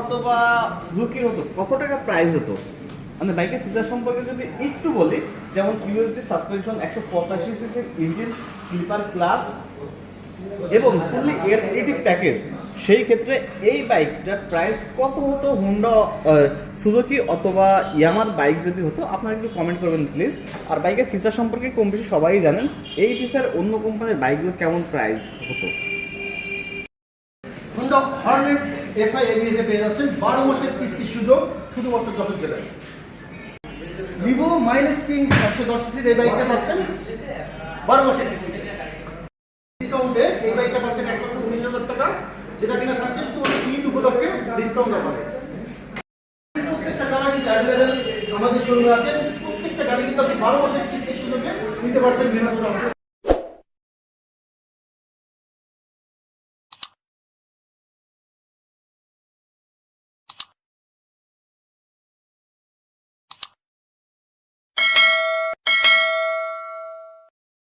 অথবা সুজুকি হতো কত টাকা প্রাইস হতো? মানে বাইকের ফিচার সম্পর্কে যদি একটু বলি, যেমন ইউএসডি সাসপেনশন একশো পঁচাশি সিসির ইঞ্জিন স্লিপার ক্লাস এবং ফুললি এয়ার এডি প্যাকেজ সেই ক্ষেত্রে এই বাইকটার প্রাইস কত হতো? হুন্ডা সুজুকি অথবা ইয়ামার বাইক যদি হতো, আপনারা একটু কমেন্ট করবেন প্লিজ আর বাইকের ফিচার সম্পর্কে কম বেশি সবাই জানেন, এই ফিচার অন্য কোম্পানির বাইকগুলো কেমন প্রাইস হতো? হুন্ডা হর্নেট এফআই এবিএসে পেয়ে যাচ্ছেন, বারো মাসের কিস্তির সুযোগ শুধুমাত্র যশোর জেলায়। ভিভো মাইনাস কিং একশো দশ সিসির এই বাইকটা পাচ্ছেন, বারো মাসের কিস্তিতে ডিসকাউন্টে এই বাইকটা পাচ্ছেন এক লক্ষ উনিশ হাজার টাকা, যেটা কিনা থাকছে শুধুমাত্র ঈদ উপলক্ষে ডিসকাউন্ট অফারে প্রত্যেকটা গাড়ি অ্যাভেলেবেল আমাদের শোরুমে আছে, প্রত্যেকটা গাড়ি কিন্তু আপনি বারো মাসের কিস্তির সুযোগে নিতে পারছেন মেনাজুর